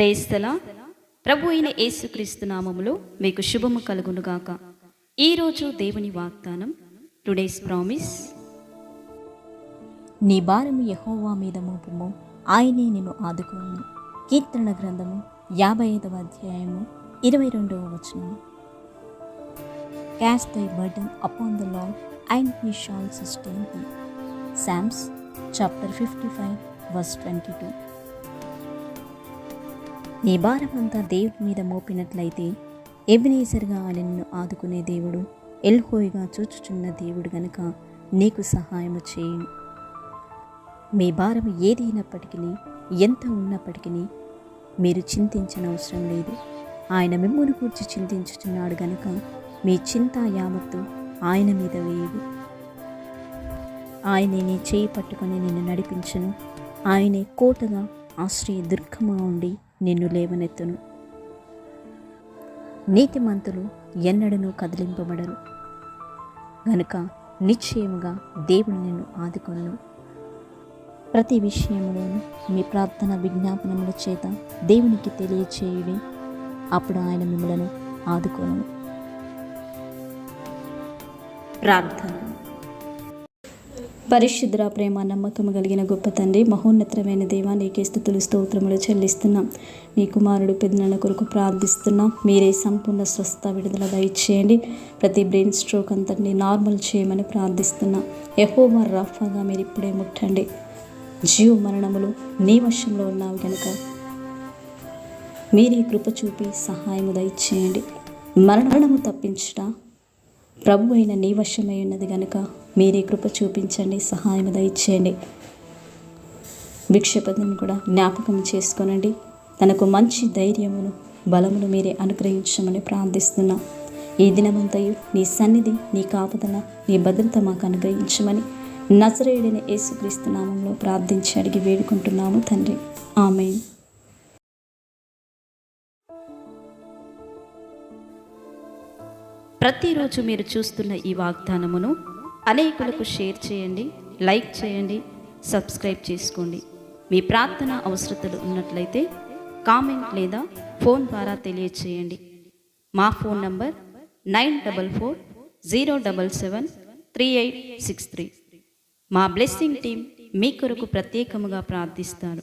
ప్రేస్తలా ప్రభు అయిన యేసుక్రీస్తు నామములో మీకు శుభము కలుగునుగాక. ఈరోజు దేవుని వాగ్దానం టుడేస్ ప్రామిస్. నీ భారము యహోవా మీద మోపము ఆయనే నిన్ను ఆదుకోను కీర్తన గ్రంథము యాభై ఐదవ అధ్యాయము ఇరవై రెండవ వచనము. Cast thy burden upon the Lord and he shall sustain thee Psalms chapter fifty five verse twenty two నీ భారమంతా దేవుడి మీద మోపినట్లయితే ఎబినేసర్గా ఆయనను ఆదుకునే దేవుడు ఎల్హోయిగా చూచుచున్న దేవుడు గనుక నీకు సహాయము చేయును. మీ భారం ఏదైనప్పటికీ ఎంత ఉన్నప్పటికీ మీరు చింతించిన అవసరం లేదు. ఆయన మిమ్మల్ని కూర్చి చింతించుచున్నాడు గనుక మీ చింత యావత్తు ఆయన మీద వేయదు. ఆయనే నీ చేయి పట్టుకొని నిన్ను నడిపించను. ఆయనే కోటగా ఆశ్రయ దుర్గమా ఉండి నిన్ను లేవనెత్తును. నీతిమంతులు ఎన్నడనూ కదిలింపబడరు. గనుక నిశ్చయముగా దేవుడు నిన్ను ఆదుకొను ప్రతి విషయంలోనూ మీ ప్రార్థన విజ్ఞాపనముల చేత దేవునికి తెలియచేయుడి. అప్పుడు ఆయన మిమ్మలను ఆదుకోను ప్రార్థన. పరిశుద్ర ప్రేమ నమ్మకం కలిగిన గొప్ప తండ్రి మహోన్నతమైన దేవా నీకే స్థుతులు స్తోత్రములు చెల్లిస్తున్నాం. మీ కుమారుడు పెద్దల కొరకు ప్రార్థిస్తున్నాం. మీరే సంపూర్ణ స్వస్థ విడుదల దయచేయండి. ప్రతి బ్రెయిన్ స్ట్రోక్ అంతటిని నార్మల్ చేయమని ప్రార్థిస్తున్నాం. ఎహోమా రఫాగా మీరు ఇప్పుడే ముట్టండి. జీవ మరణములు నీ వశంలో ఉన్నావు కనుక మీరే కృప చూపి సహాయము దయచేయండి. మరణము తప్పించట ప్రభు అయిన నీ వశమై ఉన్నది గనుక మీరే కృప చూపించండి సహాయం దయచేయండి. భిక్షపతిని కూడా జ్ఞాపకం చేసుకోనండి. తనకు మంచి ధైర్యమును బలమును మీరే అనుగ్రహించమని ప్రార్థిస్తున్నాం. ఈ దినమంతయు నీ సన్నిధి నీ కాపుదల నీ భద్రత మాకు అనుగ్రహించమని నజరేయుడైన యేసుక్రీస్తు నామంలో ప్రార్థించి అడిగి వేడుకుంటున్నాము తండ్రి. ఆమె ప్రతిరోజు మీరు చూస్తున్న ఈ వాగ్దానమును అనేకులకు షేర్ చేయండి లైక్ చేయండి సబ్స్క్రైబ్ చేసుకోండి. మీ ప్రార్థన అవసరతలు ఉన్నట్లయితే కామెంట్ లేదా ఫోన్ ద్వారా తెలియచేయండి. మా phone number nine double four zero double seven three eight six three. మా బ్లెస్సింగ్ టీం మీ కొరకు ప్రత్యేకముగా ప్రార్థిస్తారు.